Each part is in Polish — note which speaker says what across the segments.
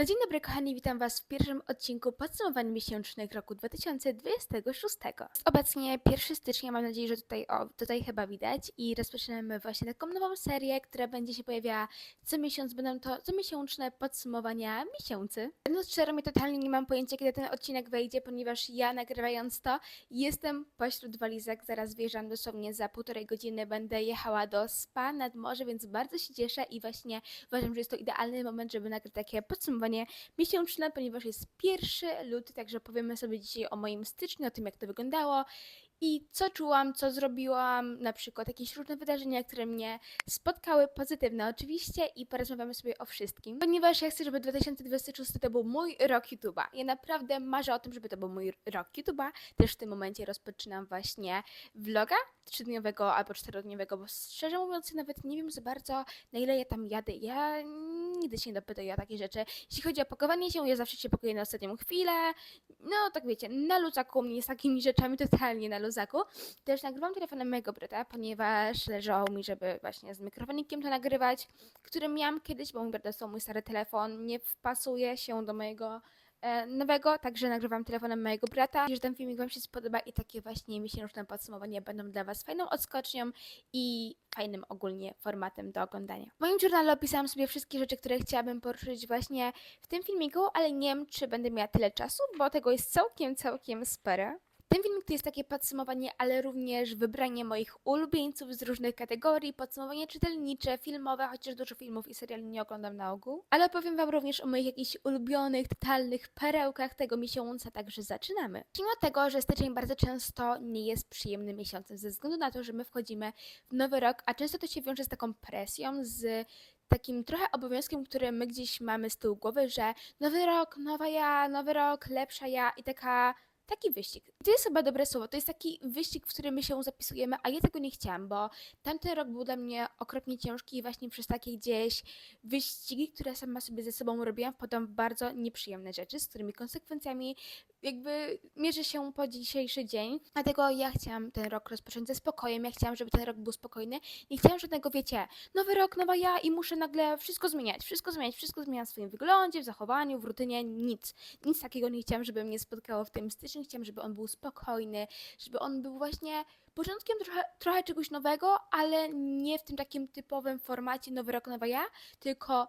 Speaker 1: No dzień dobry kochani, witam was w pierwszym odcinku podsumowań miesięcznych roku 2026. Jest Obecnie 1 stycznia, mam nadzieję, że tutaj, o, tutaj chyba widać i rozpoczynamy właśnie taką nową serię, która będzie się pojawiała co miesiąc, będą to comiesięczne podsumowania miesięcy. Będąc szczerą, ja totalnie nie mam pojęcia, kiedy ten odcinek wejdzie, ponieważ ja nagrywając to jestem pośród walizek, zaraz wjeżdżam dosłownie za półtorej godziny, będę jechała do spa nad morze, więc bardzo się cieszę i właśnie uważam, że jest to idealny moment, żeby nagrać takie podsumowanie miesięczne, ponieważ jest pierwszy luty, także powiemy sobie dzisiaj o moim styczniu, o tym jak to wyglądało i co czułam, co zrobiłam, na przykład jakieś różne wydarzenia, które mnie spotkały, pozytywne oczywiście i porozmawiamy sobie o wszystkim, ponieważ ja chcę, żeby 2026 to był mój rok YouTube'a. Ja naprawdę marzę o tym, żeby to był mój rok YouTube'a. Też w tym momencie rozpoczynam właśnie vloga trzydniowego albo czterodniowego, bo szczerze mówiąc nawet nie wiem za bardzo na ile ja tam jadę. Ja nigdy się nie dopytuję o takie rzeczy. Jeśli chodzi o pakowanie się, ja zawsze się pakuję na ostatnią chwilę. No tak wiecie, na luzaku mnie z takimi rzeczami totalnie na luzaku. Też nagrywam telefonem mojego brata, ponieważ leżało mi, żeby właśnie z mikrofonikiem to nagrywać, który miałam kiedyś, bo mój brat dostał mój stary telefon, nie wpasuje się do mojego e, nowego, także nagrywam telefonem mojego brata. Jeśli ten filmik Wam się spodoba i takie właśnie miesięczne podsumowania będą dla Was fajną odskocznią i fajnym ogólnie formatem do oglądania. W moim journalu opisałam sobie wszystkie rzeczy, które chciałabym poruszyć właśnie w tym filmiku, ale nie wiem, czy będę miała tyle czasu, bo tego jest całkiem, całkiem sporo. Ten filmik to jest takie podsumowanie, ale również wybranie moich ulubieńców z różnych kategorii, podsumowanie czytelnicze, filmowe, chociaż dużo filmów i seriali nie oglądam na ogół. Ale opowiem Wam również o moich jakichś ulubionych, totalnych perełkach tego miesiąca, także zaczynamy. Mimo tego, że styczeń bardzo często nie jest przyjemnym miesiącem, ze względu na to, że my wchodzimy w nowy rok, a często to się wiąże z taką presją, z takim trochę obowiązkiem, który my gdzieś mamy z tyłu głowy, że nowy rok, nowa ja, nowy rok, lepsza ja i taka taki wyścig. To jest chyba dobre słowo. To jest taki wyścig, w którym my się zapisujemy, a ja tego nie chciałam, bo tamten rok był dla mnie okropnie ciężki i właśnie przez takie gdzieś wyścigi, które sama sobie ze sobą robiłam, wpadłam w bardzo nieprzyjemne rzeczy, z którymi konsekwencjami jakby mierzy się po dzisiejszy dzień. Dlatego ja chciałam ten rok rozpocząć ze spokojem, ja chciałam, żeby ten rok był spokojny. Nie chciałam żadnego, wiecie, nowy rok, nowa ja i muszę nagle wszystko zmieniać, wszystko zmieniać, wszystko zmieniać w swoim wyglądzie, w zachowaniu, w rutynie, nic. Nic takiego nie chciałam, żeby mnie spotkało w tym styczniu. Chciałam, żeby on był spokojny, żeby on był właśnie początkiem trochę, trochę czegoś nowego, ale nie w tym takim typowym formacie nowy rok, nowa ja, tylko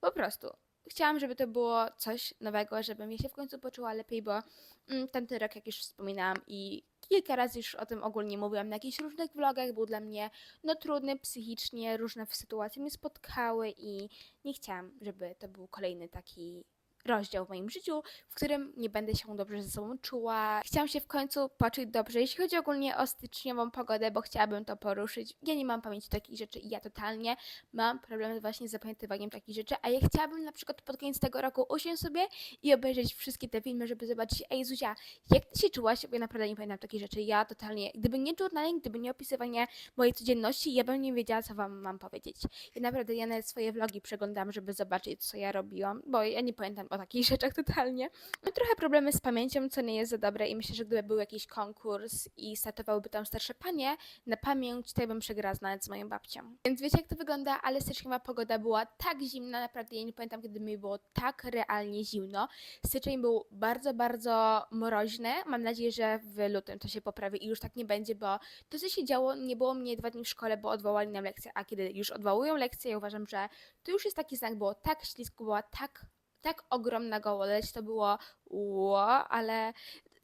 Speaker 1: po prostu chciałam, żeby to było coś nowego, żebym ja się w końcu poczuła lepiej, bo mm, tamten rok, jak już wspominałam i kilka razy już o tym ogólnie mówiłam na jakichś różnych vlogach, był dla mnie no trudny psychicznie, różne sytuacje mnie spotkały i nie chciałam, żeby to był kolejny taki rozdział w moim życiu, w którym nie będę się dobrze ze sobą czuła. Chciałam się w końcu poczuć dobrze, jeśli chodzi ogólnie o styczniową pogodę, bo chciałabym to poruszyć. Ja nie mam pamięci takich rzeczy i ja totalnie mam problem właśnie z zapamiętywaniem takich rzeczy, a ja chciałabym na przykład pod koniec tego roku usiąść sobie i obejrzeć wszystkie te filmy, żeby zobaczyć, ej Zuzia, jak ty się czułaś? Bo ja naprawdę nie pamiętam takich rzeczy. Ja totalnie, gdyby nie journaling, gdyby nie opisywanie mojej codzienności, ja bym nie wiedziała, co wam mam powiedzieć. Ja naprawdę, ja nawet swoje vlogi przeglądam, żeby zobaczyć, co ja robiłam, bo ja nie pamiętam o takich rzeczach totalnie. Mam trochę problemy z pamięcią, co nie jest za dobre i myślę, że gdyby był jakiś konkurs i startowałyby tam starsze panie na pamięć, to ja bym przegrała nawet z moją babcią. Więc wiecie, jak to wygląda, ale styczniowa pogoda była tak zimna, naprawdę ja nie pamiętam, kiedy mi było tak realnie zimno. Styczeń był bardzo, bardzo mroźny. Mam nadzieję, że w lutym to się poprawi i już tak nie będzie, bo to, co się działo, nie było mnie dwa dni w szkole, bo odwołali nam lekcję, a kiedy już odwołują lekcję, ja uważam, że to już jest taki znak, było tak ślisko, była tak tak ogromna gołoleć, to było ło, ale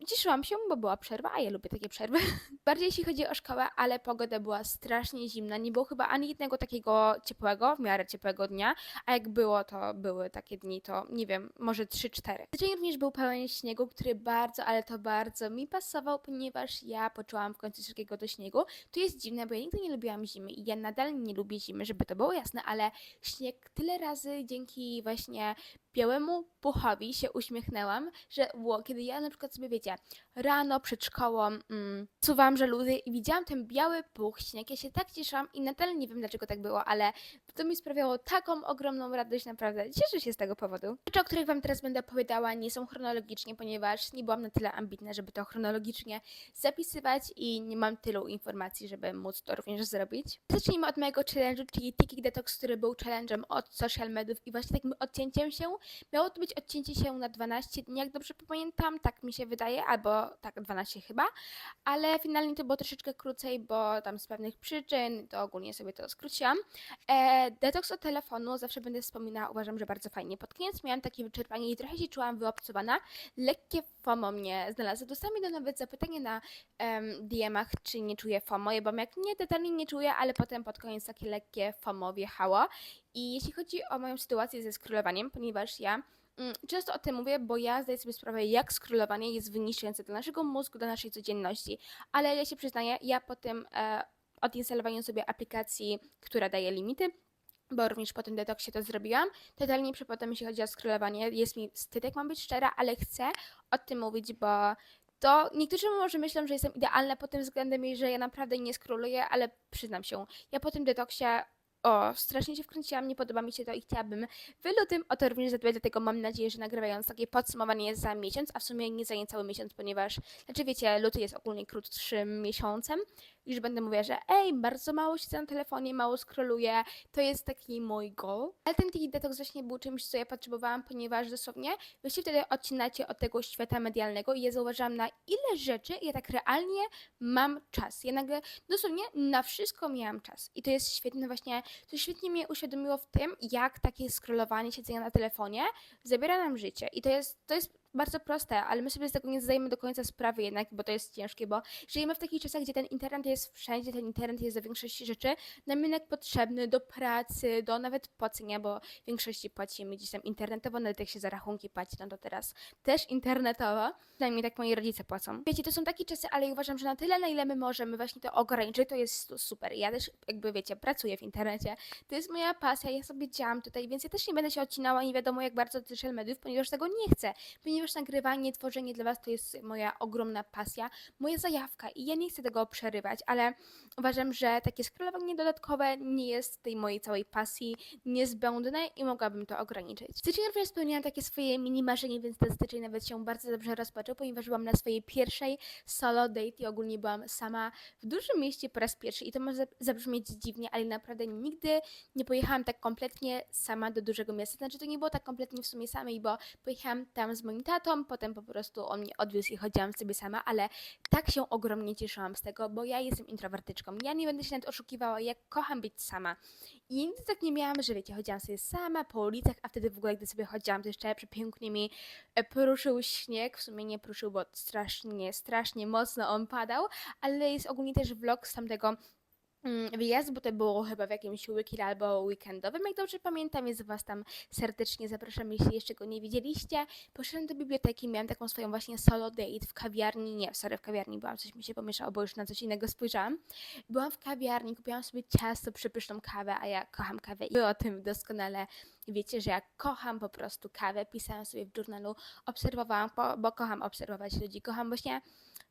Speaker 1: cieszyłam się, bo była przerwa, a ja lubię takie przerwy. Bardziej jeśli chodzi o szkołę, ale pogoda była strasznie zimna, nie było chyba ani jednego takiego ciepłego, w miarę ciepłego dnia, a jak było, to były takie dni, to nie wiem, może 3-4. Tydzień również był pełen śniegu, który bardzo, ale to bardzo mi pasował, ponieważ ja poczułam w końcu wszystkiego do śniegu. To jest dziwne, bo ja nigdy nie lubiłam zimy i ja nadal nie lubię zimy, żeby to było jasne, ale śnieg tyle razy dzięki właśnie białemu puchowi się uśmiechnęłam, że było, kiedy ja na przykład sobie, wiecie, rano przed szkołą mm, żaluzy i widziałam ten biały puch, śnieg, ja się tak cieszyłam i nadal nie wiem dlaczego tak było, ale to mi sprawiało taką ogromną radość, naprawdę. Cieszę się z tego powodu. Rzeczy, o których Wam teraz będę opowiadała, nie są chronologicznie, ponieważ nie byłam na tyle ambitna, żeby to chronologicznie zapisywać i nie mam tylu informacji, żeby móc to również zrobić. Zacznijmy od mojego challenge'u, czyli Tiki Detox, który był challenge'em od social mediów i właśnie takim odcięciem się Miało to być odcięcie się na 12 dni, jak dobrze pamiętam, tak mi się wydaje, albo tak 12 chyba, ale finalnie to było troszeczkę krócej, bo tam z pewnych przyczyn, to ogólnie sobie to skróciłam. E, detoks od telefonu zawsze będę wspominała, uważam, że bardzo fajnie. Pod koniec miałam takie wyczerpanie i trochę się czułam wyobcowana. Lekkie FOMO mnie znalazło. Dostałam mi nawet zapytanie na em, DM-ach, czy nie czuję FOMO, ja byłam jak nie, totalnie nie czuję, ale potem pod koniec takie lekkie FOMO wjechało. I jeśli chodzi o moją sytuację ze scrollowaniem, ponieważ ja mm, często o tym mówię, bo ja zdaję sobie sprawę, jak scrollowanie jest wyniszczające dla naszego mózgu, dla naszej codzienności. Ale ja się przyznaję, ja po tym e, odinstalowaniu sobie aplikacji, która daje limity, bo również po tym detoksie to zrobiłam. Totalnie przepadam, jeśli chodzi o scrollowanie. Jest mi wstyd, jak mam być szczera, ale chcę o tym mówić, bo to niektórzy może myślą, że jestem idealna pod tym względem i że ja naprawdę nie scrolluję, ale przyznam się, ja po tym detoksie o, strasznie się wkręciłam, nie podoba mi się to i chciałabym w lutym o to również zadbać, dlatego mam nadzieję, że nagrywając takie podsumowanie za miesiąc, a w sumie nie za niecały miesiąc, ponieważ, znaczy wiecie, luty jest ogólnie krótszym miesiącem, już będę mówiła, że ej, bardzo mało siedzę na telefonie, mało scrolluję, to jest taki mój goal. Ale ten taki detoks właśnie był czymś, co ja potrzebowałam, ponieważ dosłownie wy się wtedy odcinacie od tego świata medialnego i ja zauważyłam na ile rzeczy ja tak realnie mam czas. Ja nagle dosłownie na wszystko miałam czas. I to jest świetne właśnie, to świetnie mnie uświadomiło w tym, jak takie scrollowanie, siedzenie na telefonie zabiera nam życie. I to jest, to jest bardzo proste, ale my sobie z tego nie zdajemy do końca sprawy jednak, bo to jest ciężkie, bo żyjemy w takich czasach, gdzie ten internet jest wszędzie, ten internet jest do większości rzeczy nam jednak potrzebny do pracy, do nawet płacenia, bo w większości płacimy gdzieś tam internetowo, nawet jak się za rachunki płaci, no to teraz też internetowo. Przynajmniej tak moi rodzice płacą. Wiecie, to są takie czasy, ale ja uważam, że na tyle, na ile my możemy właśnie to ograniczyć, to jest super. Ja też jakby, wiecie, pracuję w internecie. To jest moja pasja, ja sobie działam tutaj, więc ja też nie będę się odcinała nie wiadomo jak bardzo od social mediów, ponieważ tego nie chcę. Ponieważ nagrywanie, tworzenie dla Was to jest moja ogromna pasja, moja zajawka i ja nie chcę tego przerywać, ale uważam, że takie scrollowanie dodatkowe nie jest tej mojej całej pasji niezbędne i mogłabym to ograniczyć. W styczniu również spełniłam takie swoje mini marzenie, więc ten styczeń nawet się bardzo dobrze rozpoczął, ponieważ byłam na swojej pierwszej solo date i ogólnie byłam sama w dużym mieście po raz pierwszy i to może zabrzmieć dziwnie, ale naprawdę nigdy nie pojechałam tak kompletnie sama do dużego miasta. Znaczy to nie było tak kompletnie w sumie samej, bo pojechałam tam z moim tatą, potem po prostu on mnie odwiózł i chodziłam sobie sama, ale tak się ogromnie cieszyłam z tego, bo ja jestem introwertyczką. Ja nie będę się nawet oszukiwała, jak kocham być sama. I nigdy tak nie miałam, że wiecie, chodziłam sobie sama po ulicach, a wtedy w ogóle, gdy sobie chodziłam, to jeszcze przepięknie mi e, poruszył śnieg. W sumie nie poruszył, bo strasznie, strasznie mocno on padał, ale jest ogólnie też vlog z tamtego wyjazd, bo to było chyba w jakimś weekend albo weekendowym, jak dobrze pamiętam, jest Was tam serdecznie zapraszam, jeśli jeszcze go nie widzieliście. Poszedłem do biblioteki, miałam taką swoją właśnie solo date w kawiarni, nie, sorry, w kawiarni byłam, coś mi się pomieszało, bo już na coś innego spojrzałam. Byłam w kawiarni, kupiłam sobie ciasto, przepyszną kawę, a ja kocham kawę i o tym doskonale wiecie, że ja kocham po prostu kawę, pisałam sobie w journalu, obserwowałam, bo kocham obserwować ludzi, kocham właśnie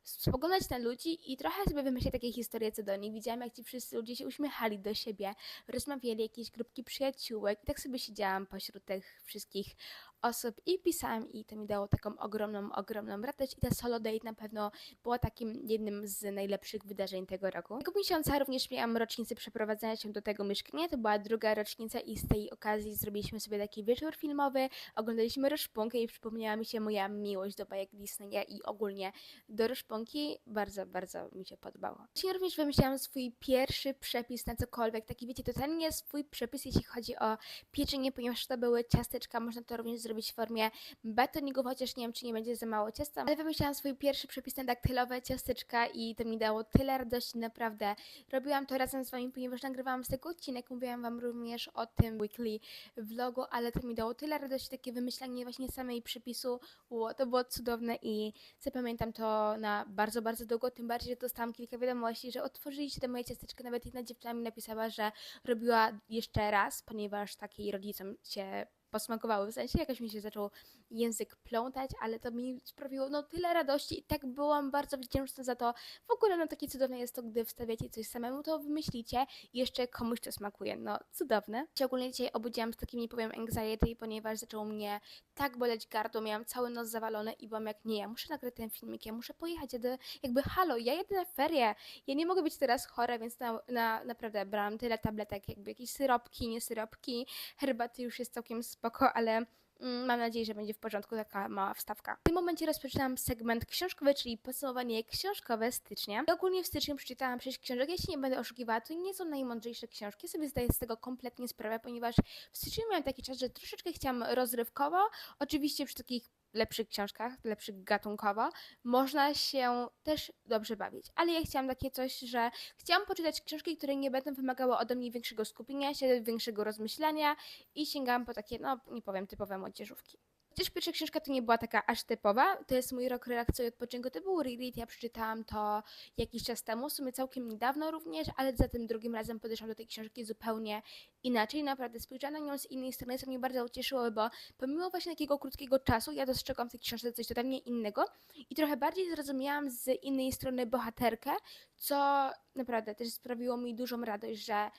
Speaker 1: spoglądać na ludzi i trochę sobie wymyślać takie historie co do nich. Widziałam, jak ci wszyscy ludzie się uśmiechali do siebie, rozmawiali jakieś grupki przyjaciółek i tak sobie siedziałam pośród tych wszystkich osób i pisałam i to mi dało taką ogromną, ogromną radość. I ta solo date na pewno była takim jednym z najlepszych wydarzeń tego roku. Tego miesiąca również miałam rocznicę przeprowadzenia się do tego mieszkania, to była druga rocznica i z tej okazji zrobiliśmy sobie taki wieczór filmowy, oglądaliśmy Roszpunkę i przypomniała mi się moja miłość do bajek Disneya i ogólnie do Roszpunki. Bardzo, bardzo mi się podobało. Dzisiaj również wymyślałam swój pierwszy przepis na cokolwiek, taki wiecie, totalnie swój przepis jeśli chodzi o pieczenie, ponieważ to były ciasteczka, można to również zrobić w formie batoników, chociaż nie wiem, czy nie będzie za mało ciasta, ale wymyślałam swój pierwszy przepis na daktylowe ciasteczka i to mi dało tyle radości, naprawdę. Robiłam to razem z Wami, ponieważ nagrywałam z tego odcinek, mówiłam Wam również o tym weekly vlogu, ale to mi dało tyle radości, takie wymyślanie właśnie samej przepisu, Ło, to było cudowne i zapamiętam to na bardzo, bardzo długo, tym bardziej, że dostałam kilka wiadomości, że otworzyliście te moje ciasteczka, nawet jedna dziewczyna mi napisała, że robiła jeszcze raz, ponieważ takiej rodzicom się posmakowały. W sensie jakoś mi się zaczął język plątać, ale to mi sprawiło no tyle radości i tak byłam bardzo wdzięczna za to. W ogóle no takie cudowne jest to, gdy wstawiacie coś samemu, to wymyślicie i jeszcze komuś to smakuje. No cudowne. Szczególnie dzisiaj obudziłam z takim, nie powiem, anxiety, ponieważ zaczęło mnie tak boleć gardło, miałam cały nos zawalony i byłam jak nie, ja muszę nagrać ten filmik, ja muszę pojechać, jadę, jakby halo, ja jedę na ferie, ja nie mogę być teraz chora, więc na, na, naprawdę brałam tyle tabletek, jakby jakieś syropki, nie syropki, herbaty już jest całkiem spoko, ale Mm, Mam nadzieję, że będzie w porządku taka mała wstawka. W tym momencie rozpoczynam segment książkowy, czyli podsumowanie książkowe stycznia. I ogólnie w styczniu przeczytałam 6 książek. Się nie będę oszukiwała, to nie są najmądrzejsze książki. Sobie zdaję z tego kompletnie sprawę, ponieważ w styczniu miałam taki czas, że troszeczkę chciałam rozrywkowo. Oczywiście przy takich lepszych książkach, lepszych gatunkowo, można się też dobrze bawić. Ale ja chciałam takie coś, że chciałam poczytać książki, które nie będą wymagały ode mnie większego skupienia się, większego rozmyślania i sięgałam po takie, no nie powiem, typowe młodzieżówki. Chociaż pierwsza książka to nie była taka aż typowa, to jest mój rok relaksu i odpoczynku, to był reread, ja przeczytałam to jakiś czas temu, w sumie całkiem niedawno również, ale za tym drugim razem podeszłam do tej książki zupełnie inaczej, naprawdę spojrzałam na nią z innej strony, co mnie bardzo ucieszyło, bo pomimo właśnie takiego krótkiego czasu, ja dostrzegłam w tej książce coś totalnie innego i trochę bardziej zrozumiałam z innej strony bohaterkę, co naprawdę też sprawiło mi dużą radość, że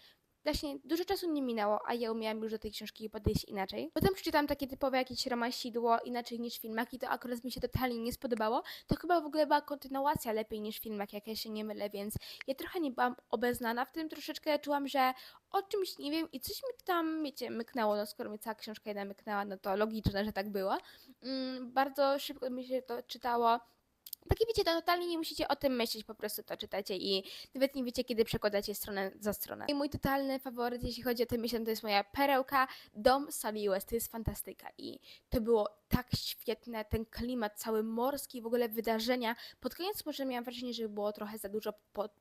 Speaker 1: właśnie dużo czasu nie minęło, a ja umiałam już do tej książki podejść inaczej. Potem przeczytałam takie typowe jakieś romansidło inaczej niż filmak i to akurat mi się totalnie nie spodobało. To chyba w ogóle była kontynuacja lepiej niż filmak, jak ja się nie mylę, więc ja trochę nie byłam obeznana w tym, troszeczkę czułam, że o czymś nie wiem i coś mi tam, wiecie, myknęło, no skoro mi cała książka jedna myknęła, no to logiczne, że tak było. Mm, bardzo szybko mi się to czytało. Takie wiecie, to totalnie nie musicie o tym myśleć, po prostu to czytacie i nawet nie wiecie, kiedy przekładacie stronę za stronę. I mój totalny faworyt, jeśli chodzi o tę myśl, to jest moja perełka, Dom Sally West, to jest fantastyka i to było tak świetne, ten klimat cały morski, w ogóle wydarzenia. Pod koniec może miałam wrażenie, że było trochę za dużo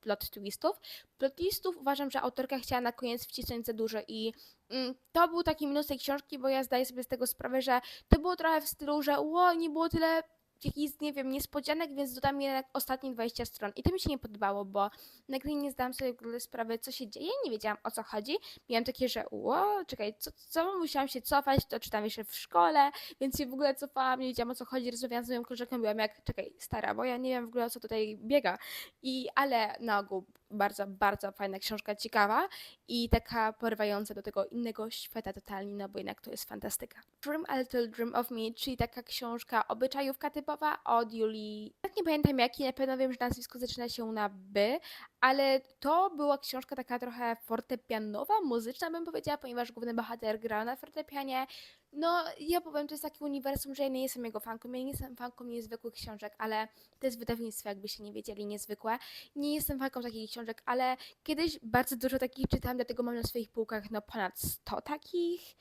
Speaker 1: plot twistów. Plot twistów uważam, że autorka chciała na koniec wcisnąć za dużo i mm, to był taki minus tej książki, bo ja zdaję sobie z tego sprawę, że to było trochę w stylu, że ło, nie było tyle jakichś, nie wiem, niespodzianek, więc dodam jednak ostatnie 20 stron. I to mi się nie podobało, bo nagle nie zdałam sobie w ogóle sprawy, co się dzieje, nie wiedziałam o co chodzi. Miałam takie, że ło, czekaj, co, co musiałam się cofać, to czytam jeszcze w szkole, więc się w ogóle cofałam, nie wiedziałam o co chodzi, rozmawiałam z moją koleżanką, byłam jak, czekaj, stara, bo ja nie wiem w ogóle o co tutaj biega. I, ale na ogół bardzo, bardzo fajna książka, ciekawa i taka porywająca do tego innego świata totalnie, no bo jednak to jest fantastyka. Dream a Little Dream of Me, czyli taka książka obyczajówka typowa od Julii. Tak nie pamiętam jaki, na pewno wiem, że nazwisko zaczyna się na B, ale to była książka taka trochę fortepianowa, muzyczna bym powiedziała, ponieważ główny bohater grał na fortepianie. No, ja powiem, to jest takie uniwersum, że ja nie jestem jego fanką, ja nie jestem fanką niezwykłych książek, ale to jest wydawnictwo, jakbyście nie wiedzieli, niezwykłe. Nie jestem fanką takich książek, ale kiedyś bardzo dużo takich czytałam, dlatego mam na swoich półkach no ponad 100 takich.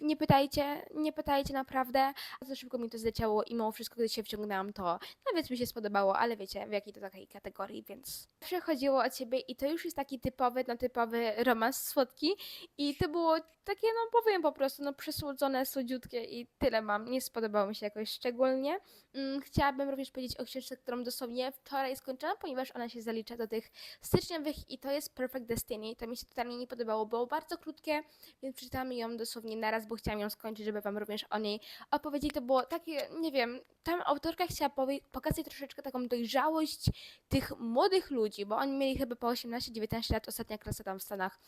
Speaker 1: Nie pytajcie, nie pytajcie naprawdę. Bardzo szybko mi to zleciało i mimo wszystko, gdy się wciągnęłam, to nawet mi się spodobało, ale wiecie, w jakiej to takiej kategorii, więc przechodziło o ciebie i to już jest taki typowy, no typowy romans słodki i to było takie, no powiem po prostu, no przesłodzone, słodziutkie i tyle mam. Nie spodobało mi się jakoś szczególnie. Mm, chciałabym również powiedzieć o książce, którą dosłownie wczoraj skończyłam, ponieważ ona się zalicza do tych styczniowych i to jest Perfect Destiny. To mi się totalnie nie podobało, było bardzo krótkie, więc przeczytałam ją dosłownie naraz, bo chciałam ją skończyć, żeby wam również o niej opowiedzieć. To było takie, nie wiem, tam autorka chciała pokazać troszeczkę taką dojrzałość tych młodych ludzi, bo oni mieli chyba po 18-19 lat, ostatnia klasa tam w Stanach.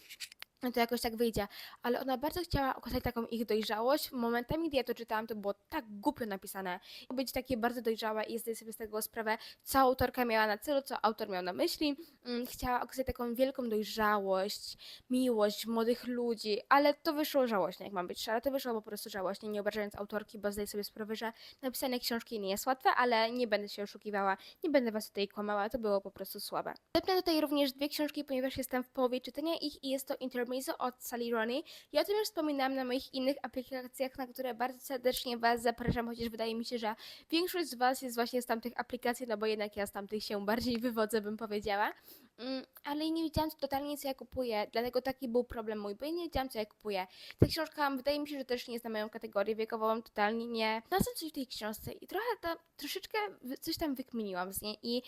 Speaker 1: To jakoś tak wyjdzie, ale ona bardzo chciała okazać taką ich dojrzałość. Momentami, gdy ja to czytałam, to było tak głupio napisane. Być takie bardzo dojrzałe i zdaję sobie z tego sprawę, co autorka miała na celu, co autor miał na myśli. Mm, Chciała okazać taką wielką dojrzałość, miłość młodych ludzi, ale to wyszło żałośnie, jak mam być szczera. To wyszło po prostu żałośnie, nie obrażając autorki, bo zdaję sobie sprawę, że napisanie książki nie jest łatwe, ale nie będę się oszukiwała, nie będę was tutaj kłamała, to było po prostu słabe. Zepnę tutaj również dwie książki, ponieważ jestem w połowie czytania ich i jest to Od Sally Rooney. Ja o tym już wspominałam na moich innych aplikacjach, na które bardzo serdecznie was zapraszam, chociaż wydaje mi się, że większość z was jest właśnie z tamtych aplikacji, no bo jednak ja z tamtych się bardziej wywodzę, bym powiedziała. Mm, ale nie wiedziałam totalnie, co ja kupuję, dlatego taki był problem mój, bo ja nie wiedziałam, co ja kupuję. Ta książka, wydaje mi się, że też nie jest na moją kategorię wiekową, totalnie nie. Znalazłam coś w tej książce i trochę ta, troszeczkę coś tam wykminiłam z niej i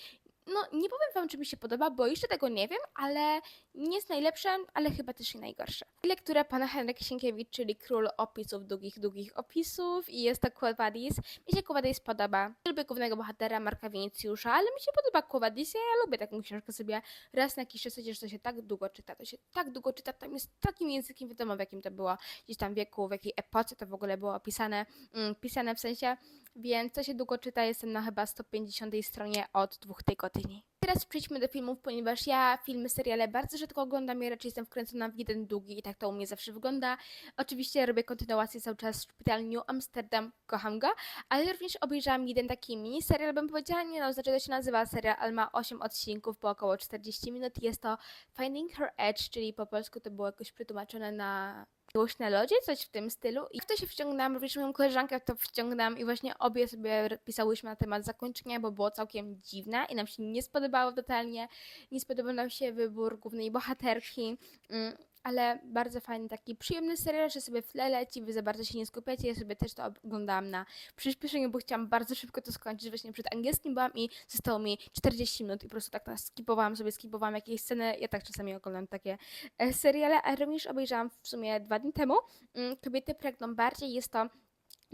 Speaker 1: no, nie powiem wam, czy mi się podoba, bo jeszcze tego nie wiem, ale nie jest najlepsze, ale chyba też nie najgorsze. Lektura pana Henryka Sienkiewicz, czyli król opisów, długich, długich opisów i jest to Quo Vadis. Mi się Quo Vadis podoba. Lubię głównego bohatera Marka Winicjusza, ale mi się podoba Quo Vadis. Ja lubię taką książkę sobie raz na jakiś czas, chociaż to się tak długo czyta, to się tak długo czyta, tam jest takim językiem, wiadomo w jakim to było, gdzieś tam wieku, w jakiej epoce to w ogóle było opisane, mm, pisane w sensie, więc to się długo czyta, jestem na chyba 150 stronie od dwóch tygodni. Teraz przejdźmy do filmów, ponieważ ja filmy, seriale bardzo rzadko oglądam i raczej jestem wkręcona w jeden długi i tak to u mnie zawsze wygląda. Oczywiście robię kontynuację cały czas Szpital New Amsterdam, kocham go, ale również obejrzałam jeden taki mini serial, bym powiedziała, nie no, znaczy to się nazywa serial, ale ma 8 odcinków po około 40 minut. Jest to Finding Her Edge, czyli po polsku to było jakoś przetłumaczone na Miłość na lodzie, coś w tym stylu. I w to się wciągnęłam, również moją koleżankę w to wciągnęłam i właśnie obie sobie pisałyśmy na temat zakończenia, bo było całkiem dziwne i nam się nie spodobało totalnie. Nie spodobał nam się wybór głównej bohaterki, mm, ale bardzo fajny, taki przyjemny serial, że sobie w tle leci, wy za bardzo się nie skupiacie. Ja sobie też to oglądałam na przyspieszeniu, bo chciałam bardzo szybko to skończyć. Właśnie przed angielskim byłam i zostało mi 40 minut i po prostu tak skipowałam sobie, skipowałam jakieś sceny. Ja tak czasami oglądam takie e, seriale, a również obejrzałam w sumie dwa dni temu mm, Kobiety pragną bardziej. Jest to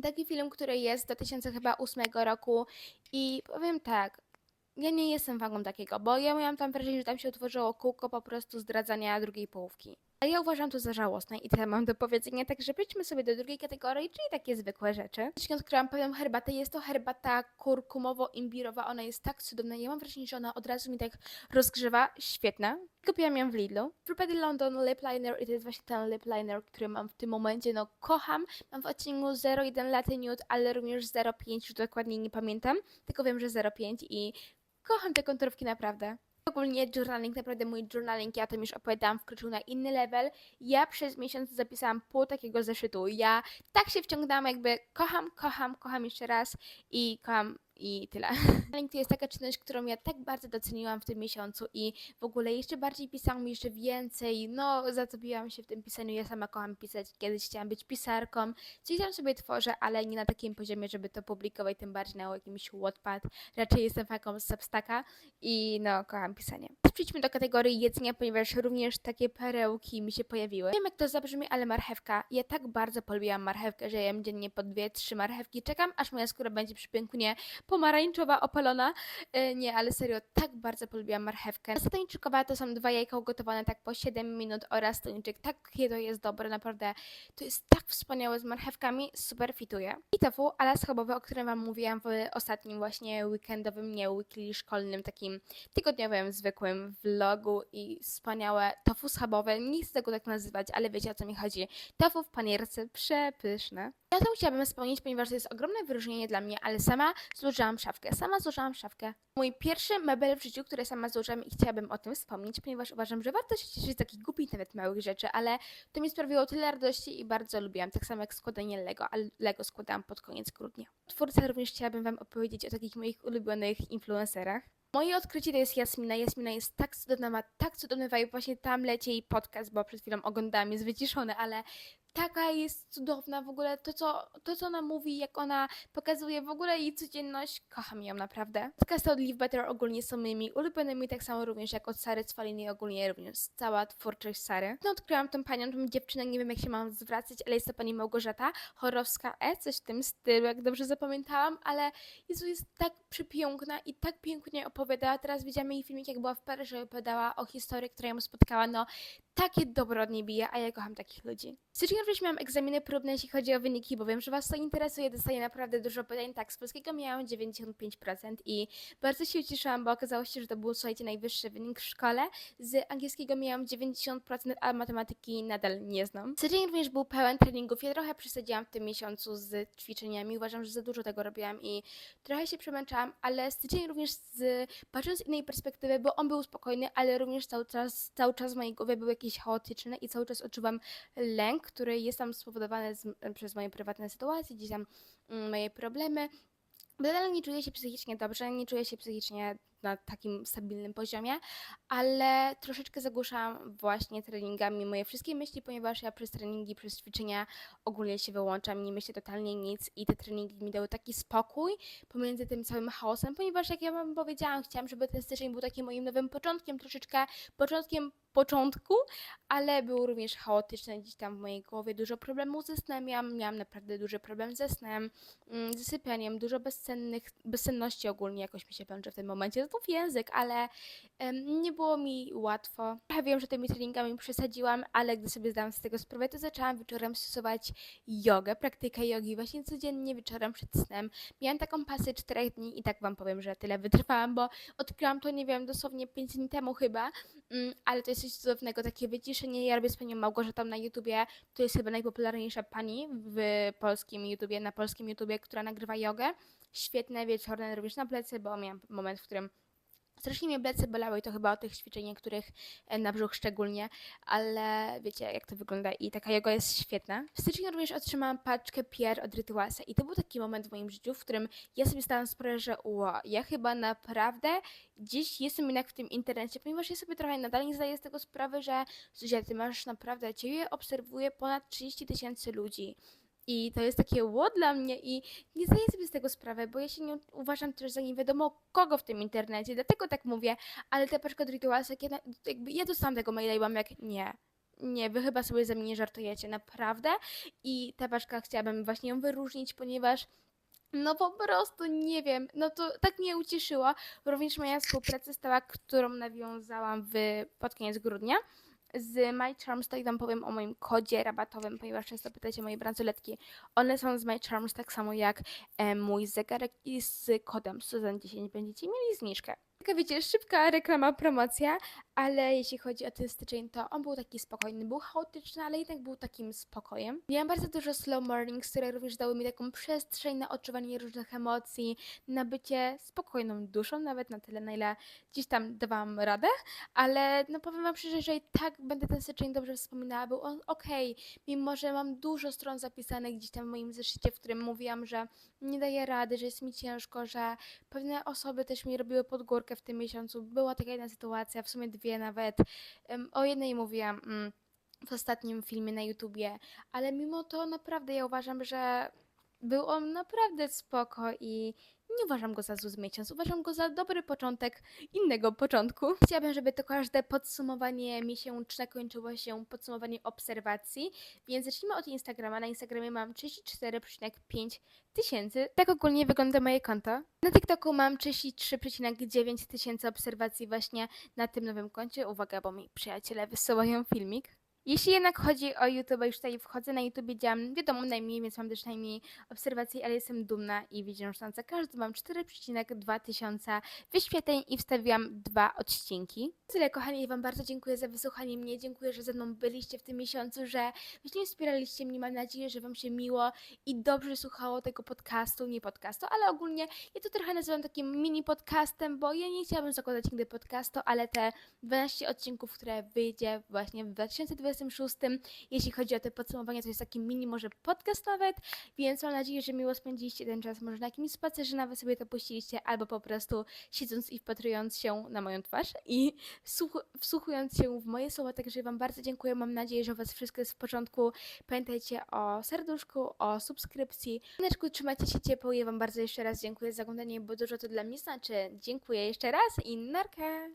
Speaker 1: taki film, który jest z 2008 roku i powiem tak, ja nie jestem faną takiego, bo ja miałam tam wrażenie, że tam się utworzyło kółko po prostu zdradzania drugiej połówki. A ja uważam to za żałosne i tyle mam do powiedzenia, także przejdźmy sobie do drugiej kategorii, czyli takie zwykłe rzeczy. Dzisiaj odkryłam pewną herbatę, jest to herbata kurkumowo-imbirowa, ona jest tak cudowna, ja mam wrażenie, że ona od razu mi tak rozgrzewa, świetna. Kupiłam ją w Lidlu. Fruity London Lip Liner i to jest właśnie ten lip liner, który mam w tym momencie, no kocham. Mam w odcinku 0,1 latte nude, ale również 0,5, już dokładnie nie pamiętam, tylko wiem, że 0,5 i kocham te konturówki naprawdę. Ogólnie journaling, naprawdę mój journaling, ja o tym już opowiadałam, wkroczył na inny level. Ja przez miesiąc zapisałam pół takiego zeszytu. Ja tak się wciągnęłam, jakby kocham, kocham, kocham jeszcze raz i kocham i tyle. Journaling to jest taka czynność, którą ja tak bardzo doceniłam w tym miesiącu i w ogóle jeszcze bardziej pisałam, jeszcze więcej. No, zatopiłam się w tym pisaniu. Ja sama kocham pisać. Kiedyś chciałam być pisarką. Coś tam sobie tworzę, ale nie na takim poziomie, żeby to publikować, tym bardziej na jakimś Wattpad. Raczej jestem faką z Substacka i no, kocham pisanie. Przejdźmy do kategorii jedzenia, ponieważ również takie perełki mi się pojawiły. Nie wiem jak to zabrzmi, ale marchewka. Ja tak bardzo polubiłam marchewkę, że jem dziennie po dwie, trzy marchewki. Czekam, aż moja skóra będzie przepięknie pomarańczowa, opalona. E, nie, ale serio, tak bardzo polubiłam marchewkę. Pasta tończykowa to są dwa jajka ugotowane tak po 7 minut oraz tończyk. Takie to jest dobre, naprawdę. To jest tak wspaniałe z marchewkami, super fituje. I tofu ala schabowe, o którym Wam mówiłam w ostatnim właśnie weekendowym, nie weekly szkolnym, takim tygodniowym, zwykłym vlogu i wspaniałe tofu schabowe. Nie chcę tego tak nazywać, ale wiecie o co mi chodzi. Tofu w panierce, przepyszne. Ja to chciałabym wspomnieć, ponieważ to jest ogromne wyróżnienie dla mnie, ale sama złożyłam szafkę. Sama złożyłam szafkę. Mój pierwszy mebel w życiu, który sama złożyłam i chciałabym o tym wspomnieć, ponieważ uważam, że warto się cieszyć z takich głupich nawet małych rzeczy, ale to mi sprawiło tyle radości i bardzo lubiłam. Tak samo jak składanie Lego, ale Lego składałam pod koniec grudnia. Twórca również chciałabym Wam opowiedzieć o takich moich ulubionych influencerach. Moje odkrycie to jest Jasmina. Jasmina jest tak cudowna, ma tak cudowny vibe. Właśnie tam leci jej podcast, bo przed chwilą oglądałam, jest wyciszony, ale taka jest cudowna w ogóle. To co, to, co ona mówi, jak ona pokazuje w ogóle jej codzienność, kocham ją naprawdę. Podcasty od Live Better ogólnie są moimi ulubionymi, tak samo również jak od Sary Cwaliny ogólnie również cała twórczość Sary. No, odkryłam tą panią, tą dziewczynę, nie wiem jak się mam zwracać, ale jest to pani Małgorzata Chorowska E, coś w tym stylu, jak dobrze zapamiętałam, ale Jezu, jest tak przepiękna i tak pięknie opowiadała. Teraz widziałam jej filmik, jak była w Paryżu opowiadała o historii, która ją spotkała. No, takie dobro od niej bije, a ja kocham takich ludzi. W styczniu również miałam egzaminy próbne, jeśli chodzi o wyniki, bo wiem, że Was to interesuje. Dostaję naprawdę dużo pytań. Tak, z polskiego miałam 95% i bardzo się ucieszyłam, bo okazało się, że to był, słuchajcie, najwyższy wynik w szkole. Z angielskiego miałam 90%, a matematyki nadal nie znam. Styczeń również był pełen treningów. Ja trochę przesadziłam w tym miesiącu z ćwiczeniami. Uważam, że za dużo tego robiłam i trochę się przemęczałam, ale styczeń również z, patrząc z innej perspektywy, bo on był spokojny, ale również cały czas, cały czas w mojej głowie był jakiś chaotyczny i cały czas odczuwam lęk, który jest tam spowodowany z, przez moje prywatne sytuacje, gdzieś tam mm, moje problemy. Nadal nie czuję się psychicznie dobrze, nie czuję się psychicznie na takim stabilnym poziomie, ale troszeczkę zagłuszałam właśnie treningami moje wszystkie myśli, ponieważ ja przez treningi, przez ćwiczenia ogólnie się wyłączam, nie myślę totalnie nic i te treningi mi dały taki spokój pomiędzy tym całym chaosem, ponieważ jak ja wam powiedziałam, chciałam, żeby ten styczeń był takim moim nowym początkiem, troszeczkę początkiem początku, ale był również chaotyczny gdzieś tam w mojej głowie. Dużo problemów ze snem miałam, miałam naprawdę duży problem ze snem, mm, ze sypianiem, dużo bezsennych, bezsenności ogólnie jakoś mi się pęczy w tym momencie. To język, ale em, nie było mi łatwo. Trochę wiem, że tymi treningami przesadziłam, ale gdy sobie zdałam z tego sprawę, to zaczęłam wieczorem stosować jogę, praktykę jogi właśnie codziennie wieczorem przed snem. Miałam taką pasję czterech dni i tak wam powiem, że tyle wytrwałam, bo odkryłam to, nie wiem, dosłownie 5 dni temu chyba, mm, ale to jest coś cudownego, takie wyciszenie. Ja robię z panią Małgorzatą na YouTubie, to jest chyba najpopularniejsza pani w polskim YouTubie, na polskim YouTubie, która nagrywa jogę. Świetne wieczorne również na plecy, bo miałam moment, w którym Strasznie mnie plecy bolały i to chyba o tych ćwiczeniach, których e, na brzuch szczególnie, ale wiecie jak to wygląda i taka joga jest świetna. W styczniu również otrzymałam paczkę PR od Rytualsa i to był taki moment w moim życiu, w którym ja sobie zdałam sprawę, że ło, ja chyba naprawdę gdzieś jestem jednak w tym internecie, ponieważ ja sobie trochę nadal nie zdaję z tego sprawy, że Zuzia, ty masz naprawdę, ciebie obserwuje ponad 30 tysięcy ludzi. I to jest takie ło dla mnie i nie zdaję sobie z tego sprawy, bo ja się nie uważam też za nie wiadomo kogo w tym internecie, dlatego tak mówię, ale ta paczka od Ritualsa, jak ja, jakby ja dostałam tego maila i jak nie, nie, wy chyba sobie ze mnie nie żartujecie, naprawdę. I ta paczka chciałabym właśnie ją wyróżnić, ponieważ no po prostu nie wiem, no to tak mnie ucieszyło. Również moja współpraca stała, którą nawiązałam w, pod koniec grudnia z My Charms, tak wam powiem o moim kodzie rabatowym, ponieważ często pytacie moje bransoletki. One są z My Charms tak samo jak e, mój zegarek i z kodem Suzan10 będziecie mieli zniżkę. Taka wiecie, szybka reklama, promocja, ale jeśli chodzi o ten styczeń, to on był taki spokojny, był chaotyczny, ale jednak był takim spokojem. Miałam bardzo dużo slow mornings, które również dały mi taką przestrzeń na odczuwanie różnych emocji, na bycie spokojną duszą, nawet na tyle, na ile gdzieś tam dawałam radę, ale no powiem wam szczerze, że i tak będę ten styczeń dobrze wspominała, był on okej, mimo że mam dużo stron zapisanych gdzieś tam w moim zeszycie, w którym mówiłam, że nie daję rady, że jest mi ciężko, że pewne osoby też mi robiły podgórkę w tym miesiącu. Była taka jedna sytuacja, w sumie dwie nawet. O jednej mówiłam mm, w ostatnim filmie na YouTubie, ale mimo to naprawdę ja uważam, że był on naprawdę spoko i nie uważam go za zły miesiąc, uważam go za dobry początek innego początku. Chciałabym, żeby to każde podsumowanie miesięczne kończyło się podsumowaniem obserwacji, więc zacznijmy od Instagrama. Na Instagramie mam 34,5 tysięcy. Tak ogólnie wygląda moje konto. Na TikToku mam 33,9 tysięcy obserwacji właśnie na tym nowym koncie. Uwaga, bo mi przyjaciele wysyłają filmik. Jeśli jednak chodzi o YouTube, już tutaj wchodzę na YouTube, działam wiadomo najmniej, więc mam też najmniej obserwacji, ale jestem dumna i widzę, że za każdy mam 4,2 tysiąca wyświetleń i wstawiłam dwa odcinki. Tyle kochani, ja wam bardzo dziękuję za wysłuchanie mnie, dziękuję, że ze mną byliście w tym miesiącu, że właśnie wspieraliście mnie, mam nadzieję, że wam się miło i dobrze słuchało tego podcastu, nie podcastu, ale ogólnie ja to trochę nazywam takim mini podcastem, bo ja nie chciałabym zakładać nigdy podcastu, ale te 12 odcinków, które wyjdzie właśnie w 2026, jeśli chodzi o te podsumowania, to jest taki mini może podcast nawet, więc mam nadzieję, że miło spędziliście ten czas, może na jakimś spacerze nawet sobie to puściliście, albo po prostu siedząc i wpatrując się na moją twarz i wsłuch- wsłuchując się w moje słowa, także wam bardzo dziękuję, mam nadzieję, że u was wszystko jest w porządku, pamiętajcie o serduszku, o subskrypcji, Neczku, trzymajcie się ciepło, ja wam bardzo jeszcze raz dziękuję za oglądanie, bo dużo to dla mnie znaczy, dziękuję jeszcze raz i narka!